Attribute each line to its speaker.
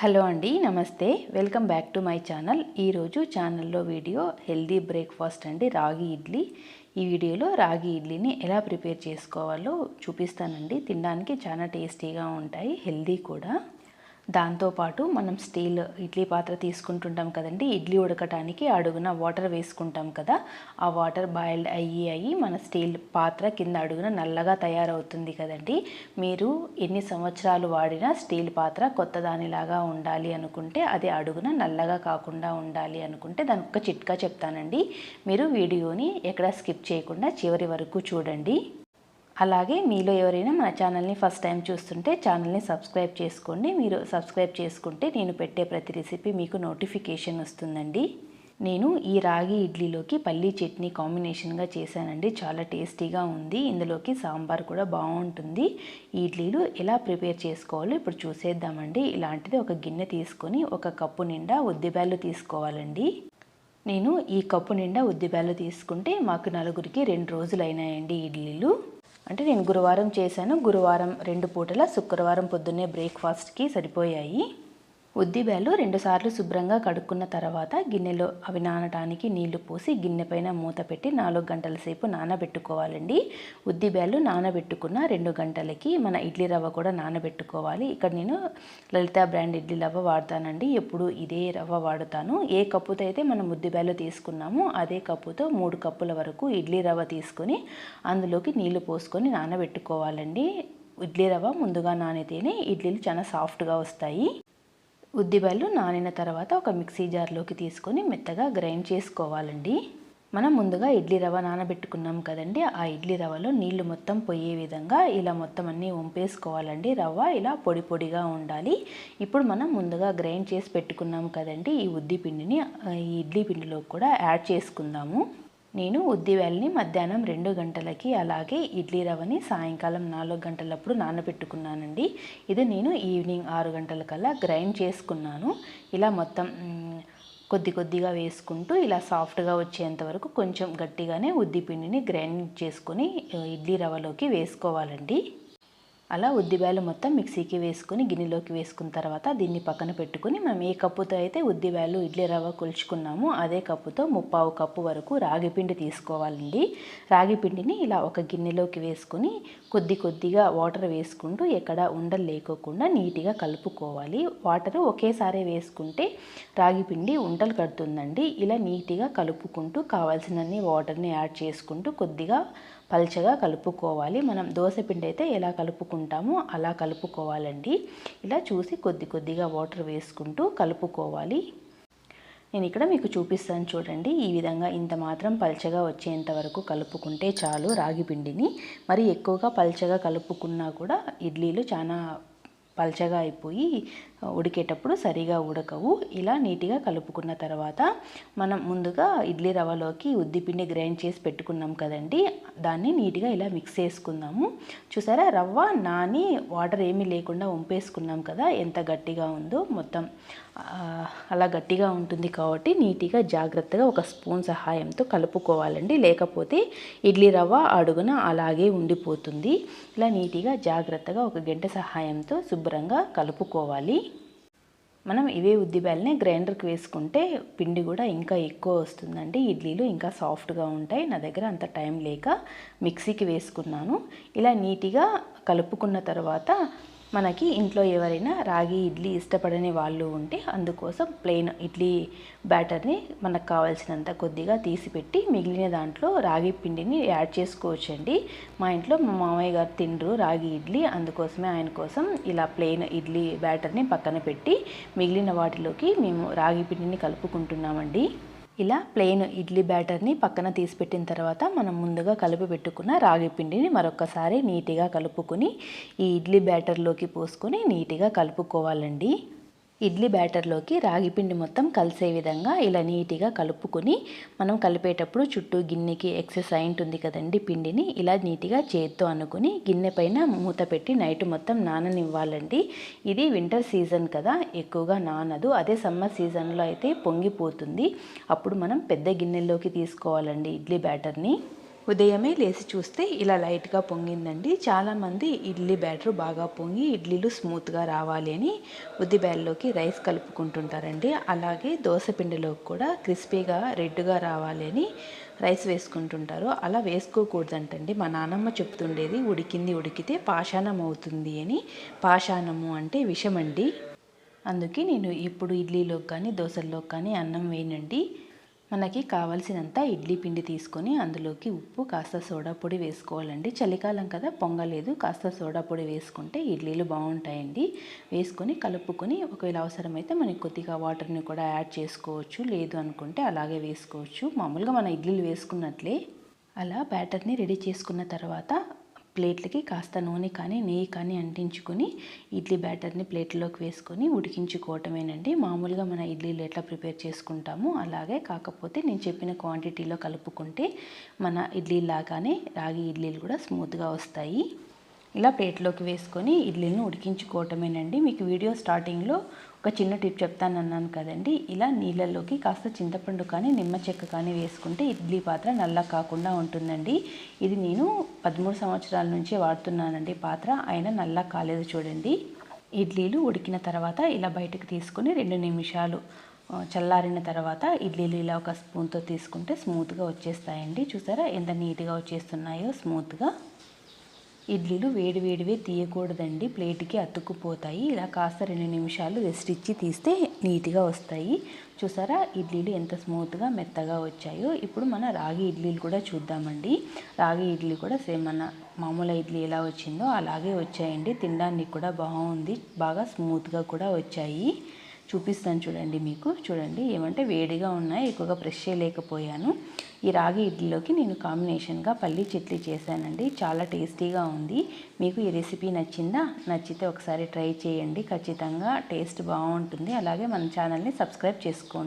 Speaker 1: Hello అండి నమస్తే. Welcome back to my channel. ఈరోజు ఛానల్లో వీడియో హెల్దీ బ్రేక్ఫాస్ట్ అండి రాగి ఇడ్లీ. ఈ వీడియోలో రాగి ఇడ్లీని ఎలా ప్రిపేర్ చేసుకోవాలో చూపిస్తానండి. తినడానికి చాలా టేస్టీగా ఉంటాయి హెల్దీ కూడా. దాంతోపాటు మనం స్టీల్ ఇడ్లీ పాత్ర తీసుకుంటుంటాం కదండి ఇడ్లీ ఉడకటానికి అడుగున వాటర్ వేసుకుంటాం కదా ఆ వాటర్ బాయిల్డ్ అయ్యి అయ్యి మన స్టీల్ పాత్ర కింద అడుగున నల్లగా తయారవుతుంది కదండి. మీరు ఎన్ని సంవత్సరాలు వాడినా స్టీల్ పాత్ర కొత్త దానిలాగా ఉండాలి అనుకుంటే అది అడుగున నల్లగా కాకుండా ఉండాలి అనుకుంటే దాని ఒక చిట్కా చెప్తానండి. మీరు వీడియోని ఎక్కడ స్కిప్ చేయకుండా చివరి వరకు చూడండి. అలాగే మీలో ఎవరైనా మన ఛానల్ని ఫస్ట్ టైం చూస్తుంటే ఛానల్ని సబ్స్క్రైబ్ చేసుకోండి. మీరు సబ్స్క్రైబ్ చేసుకుంటే నేను పెట్టే ప్రతి రెసిపీ మీకు నోటిఫికేషన్ వస్తుందండి. నేను ఈ రాగి ఇడ్లీలోకి పల్లీ చట్నీ కాంబినేషన్గా చేశానండి. చాలా టేస్టీగా ఉంది. ఇందులోకి సాంబార్ కూడా బాగుంటుంది. ఇడ్లీలు ఎలా ప్రిపేర్ చేసుకోవాలో ఇప్పుడు చూసేద్దామండి. ఇలాంటిది ఒక గిన్నె తీసుకొని ఒక కప్పు నిండా ఉద్దిబ్యాలు తీసుకోవాలండి. నేను ఈ కప్పు నిండా ఉద్దిబ్యాలు తీసుకుంటే మాకు నలుగురికి రెండు రోజులు అయినాయండి ఇడ్లీలు. అంటే నేను గురువారం చేశాను. గురువారం రెండు పూటల శుక్రవారం పొద్దున్నే బ్రేక్ఫాస్ట్కి సరిపోయాయి. ఉద్దిబ్యాలు రెండుసార్లు శుభ్రంగా కడుక్కున్న తర్వాత గిన్నెలో అవి నానటానికి నీళ్ళు పోసి గిన్నె పైన మూత పెట్టి నాలుగు గంటల సేపు నానబెట్టుకోవాలండి. ఉద్దిబ్యాలు నానబెట్టుకున్న రెండు గంటలకి మన ఇడ్లీ రవ్వ కూడా నానబెట్టుకోవాలి. ఇక్కడ నేను లలిత బ్రాండ్ ఇడ్లీ రవ్వ వాడతానండి. ఎప్పుడు ఇదే రవ్వ వాడుతాను. ఏ కప్పుతో అయితే మనం ఉద్దిబ్యాలు తీసుకున్నామో అదే కప్పుతో మూడు కప్పుల వరకు ఇడ్లీ రవ్వ తీసుకొని అందులోకి నీళ్ళు పోసుకొని నానబెట్టుకోవాలండి. ఇడ్లీ రవ్వ ముందుగా నానితేనే ఇడ్లీలు చాలా సాఫ్ట్గా వస్తాయి. ఉద్దిబళ్ళు నానిన తర్వాత ఒక మిక్సీ జార్లోకి తీసుకొని మెత్తగా గ్రైండ్ చేసుకోవాలండి. మనం ముందుగా ఇడ్లీ రవ్వ నానబెట్టుకున్నాం కదండి. ఆ ఇడ్లీ రవ్వలో నీళ్ళు మొత్తం పోయే విధంగా ఇలా మొత్తం అన్నీ వంపేసుకోవాలండి రవ్వ ఇలా పొడి పొడిగా ఉండాలి. ఇప్పుడు మనం ముందుగా గ్రైండ్ చేసి పెట్టుకున్నాం కదండి. ఈ ఉద్ది పిండిని ఈ ఇడ్లీ పిండిలో కూడా యాడ్ చేసుకుందాము. నేను ఉద్దివేలని మధ్యాహ్నం రెండు గంటలకి అలాగే ఇడ్లీ రవ్వని సాయంకాలం నాలుగు గంటలప్పుడు నానబెట్టుకున్నానండి. ఇది నేను ఈవినింగ్ ఆరు గంటలకల్లా గ్రైండ్ చేసుకున్నాను. ఇలా మొత్తం కొద్ది కొద్దిగా వేసుకుంటూ ఇలా సాఫ్ట్గా వచ్చేంత వరకు కొంచెం గట్టిగానే ఉద్ది పిండిని గ్రైండ్ చేసుకొని ఇడ్లీ రవ్వలోకి వేసుకోవాలండి. అలా ఉద్దిబ్యాలు మొత్తం మిక్సీకి వేసుకొని గిన్నెలోకి వేసుకున్న తర్వాత దీన్ని పక్కన పెట్టుకొని మనం ఏ కప్పుతో అయితే ఉద్దిబ్యాలు ఇడ్లీ రవ్వ కొలుచుకున్నామో అదే కప్పుతో ముప్పావు కప్పు వరకు రాగి పిండి తీసుకోవాలండి. రాగి పిండిని ఇలా ఒక గిన్నెలోకి వేసుకొని కొద్ది కొద్దిగా వాటర్ వేసుకుంటూ ఎక్కడ ఉండలు లేకోకుండా నీట్గా కలుపుకోవాలి. వాటర్ ఒకేసారి వేసుకుంటే రాగి పిండి ఉండలు కడుతుందండి. ఇలా నీట్గా కలుపుకుంటూ కావాల్సినన్ని వాటర్ని యాడ్ చేసుకుంటూ కొద్దిగా పల్చగా కలుపుకోవాలి. మనం దోశ పిండి అయితే ఎలా కలుపుకుంటామో అలా కలుపుకోవాలండి. ఇలా చూసి కొద్ది కొద్దిగా వాటర్ వేసుకుంటూ కలుపుకోవాలి. నేను ఇక్కడ మీకు చూపిస్తాను చూడండి. ఈ విధంగా ఇంత మాత్రం పల్చగా వచ్చేంత వరకు కలుపుకుంటే చాలు రాగి పిండిని. మరి ఎక్కువగా పల్చగా కలుపుకున్నా కూడా ఇడ్లీలు చాలా పల్చగా అయిపోయి ఉడికేటప్పుడు సరిగా ఉడకవు. ఇలా నీట్గా కలుపుకున్న తర్వాత మనం ముందుగా ఇడ్లీ రవ్వలోకి ఉద్దిపిండి గ్రైండ్ చేసి పెట్టుకున్నాం కదండి. దాన్ని నీట్గా ఇలా మిక్స్ చేసుకుందాము. చూసారా? రవ్వ నాని వాటర్ ఏమీ లేకుండా వంపేసుకున్నాం కదా? ఎంత గట్టిగా ఉందో మొత్తం. అలా గట్టిగా ఉంటుంది కాబట్టి నీట్గా జాగ్రత్తగా ఒక స్పూన్ సహాయంతో కలుపుకోవాలండి. లేకపోతే ఇడ్లీ రవ్వ అడుగున అలాగే ఉండిపోతుంది. ఇలా నీట్గా జాగ్రత్తగా ఒక గంట సహాయంతో శుభ్రంగా కలుపుకోవాలి. మనం ఇవే ఉద్దిబ్యాలని గ్రైండర్కి వేసుకుంటే పిండి కూడా ఇంకా ఎక్కువ వస్తుందండి. ఇడ్లీలు ఇంకా సాఫ్ట్గా ఉంటాయి. నా దగ్గర అంత టైం లేక మిక్సీకి వేసుకున్నాను. ఇలా నీట్గా కలుపుకున్న తర్వాత మనకి ఇంట్లో ఎవరైనా రాగి ఇడ్లీ ఇష్టపడని వాళ్ళు ఉంటే అందుకోసం ప్లెయిన్ ఇడ్లీ బ్యాటర్ని మనకు కావాల్సినంత కొద్దిగా తీసిపెట్టి మిగిలిన దాంట్లో రాగి పిండిని యాడ్ చేసుకోవచ్చండి. మా ఇంట్లో మా మామయ్య గారు తిండ్రు రాగి ఇడ్లీ. అందుకోసమే ఆయన కోసం ఇలా ప్లెయిన్ ఇడ్లీ బ్యాటర్ని పక్కన పెట్టి మిగిలిన వాటిలోకి మేము రాగి పిండిని కలుపుకుంటున్నామండి. ఇలా ప్లెయిన్ ఇడ్లీ బ్యాటర్ని పక్కన తీసిపెట్టిన తర్వాత మనం ముందుగా కలిపి పెట్టుకున్న రాగి పిండిని మరొకసారి నీట్గా కలుపుకొని ఈ ఇడ్లీ బ్యాటర్లోకి పోసుకొని నీట్గా కలుపుకోవాలండి. ఇడ్లీ బ్యాటర్లోకి రాగి పిండి మొత్తం కలిసే విధంగా ఇలా నీట్గా కలుపుకొని మనం కలిపేటప్పుడు చుట్టూ గిన్నెకి ఎక్సెస్ అయి ఉంటుంది కదండి పిండిని ఇలా నీట్గా చేత్తో అనుకుని గిన్నె పైన మూత పెట్టి నైట్ మొత్తం నాననివ్వాలండి. ఇది వింటర్ సీజన్ కదా ఎక్కువగా నానదు. అదే సమ్మర్ సీజన్లో అయితే పొంగిపోతుంది. అప్పుడు మనం పెద్ద గిన్నెల్లోకి తీసుకోవాలండి ఇడ్లీ బ్యాటర్ని. ఉదయమే లేచి చూస్తే ఇలా లైట్గా పొంగిందండి. చాలామంది ఇడ్లీ బ్యాటర్ బాగా పొంగి ఇడ్లీలు స్మూత్గా రావాలి అని ఉద్ది బ్యాల్లోకి రైస్ కలుపుకుంటుంటారండి. అలాగే దోశ పిండిలోకి కూడా క్రిస్పీగా రెడ్గా రావాలి అని రైస్ వేసుకుంటుంటారు. అలా వేసుకోకూడదంటండి. మా నానమ్మ చెప్తుండేది ఉడికింది ఉడికితే పాషాణం అవుతుంది అని. పాషాణము అంటే విషమండి. అందుకే నేను ఇప్పుడు ఇడ్లీలోకి కానీ దోశల్లోకి కానీ అన్నం వేయనండి. మనకి కావలసినంత ఇడ్లీ పిండి తీసుకొని అందులోకి ఉప్పు కాస్త సోడా పొడి వేసుకోవాలండి. చలికాలం కదా పొంగలేదు. కాస్త సోడా పొడి వేసుకుంటే ఇడ్లీలు బాగుంటాయండి. వేసుకొని కలుపుకొని ఒకవేళ అవసరమైతే మనకి కొద్దిగా వాటర్ని కూడా యాడ్ చేసుకోవచ్చు. లేదు అనుకుంటే అలాగే వేసుకోవచ్చు. మామూలుగా మన ఇడ్లీలు వేసుకున్నట్లే. అలా బ్యాటర్ని రెడీ చేసుకున్న తర్వాత ప్లేట్లకి కాస్త నూనె కానీ నెయ్యి కానీ అంటించుకొని ఇడ్లీ బ్యాటర్ని ప్లేట్లోకి వేసుకొని ఉడికించుకోవటమేనండి. మామూలుగా మన ఇడ్లీలు ఎట్లా ప్రిపేర్ చేసుకుంటామో అలాగే. కాకపోతే నేను చెప్పిన క్వాంటిటీలో కలుపుకుంటే మన ఇడ్లీ లాగానే రాగి ఇడ్లీలు కూడా స్మూత్గా వస్తాయి. ఇలా ప్లేట్లోకి వేసుకొని ఇడ్లీలను ఉడికించుకోవటమేనండి. మీకు వీడియో స్టార్టింగ్లో ఒక చిన్న టిప్ చెప్తాను అన్నాను కదండి. ఇలా నీళ్ళల్లోకి కాస్త చింతపండు కానీ నిమ్మ చెక్క కానీ వేసుకుంటే ఇడ్లీ పాత్ర నల్ల కాకుండా ఉంటుందండి. ఇది నేను పదమూడు సంవత్సరాల నుంచి వాడుతున్నానండి పాత్ర. అయినా నల్ల కాలేదు చూడండి. ఇడ్లీలు ఉడికిన తర్వాత ఇలా బయటకు తీసుకొని రెండు నిమిషాలు చల్లారిన తర్వాత ఇడ్లీలు ఇలా ఒక స్పూన్తో తీసుకుంటే స్మూత్గా వచ్చేస్తాయండి. చూసారా ఎంత నీట్గా వచ్చేస్తున్నాయో స్మూత్గా. ఇడ్లీలు వేడి వేడివే తీయకూడదండి. ప్లేట్కి అతుక్కుపోతాయి. ఇలా కాస్త రెండు నిమిషాలు రెస్ట్ ఇచ్చి తీస్తే నీట్గా వస్తాయి. చూసారా? ఇడ్లీలు ఎంత స్మూత్గా మెత్తగా వచ్చాయో. ఇప్పుడు మన రాగి ఇడ్లీలు కూడా చూద్దామండి. రాగి ఇడ్లీ కూడా సేమ్ మన మామూలు ఇడ్లీ ఎలా వచ్చిందో అలాగే వచ్చాయండి. తినడానికి కూడా బాగుంది. బాగా స్మూత్గా కూడా వచ్చాయి. చూపిస్తాను చూడండి మీకు. చూడండి ఏమంటే వేడిగా ఉన్నాయి ఎక్కువగా ప్రెష్ చేయలేకపోయాను. ఈ రాగి ఇడ్లీలోకి నేను కాంబినేషన్గా పల్లి చట్నీ చేశానండి. చాలా టేస్టీగా ఉంది. మీకు ఈ రెసిపీ నచ్చిందా? నచ్చితే ఒకసారి ట్రై చేయండి. ఖచ్చితంగా టేస్ట్ బాగుంటుంది. అలాగే మన ఛానల్ని సబ్స్క్రైబ్ చేసుకోండి.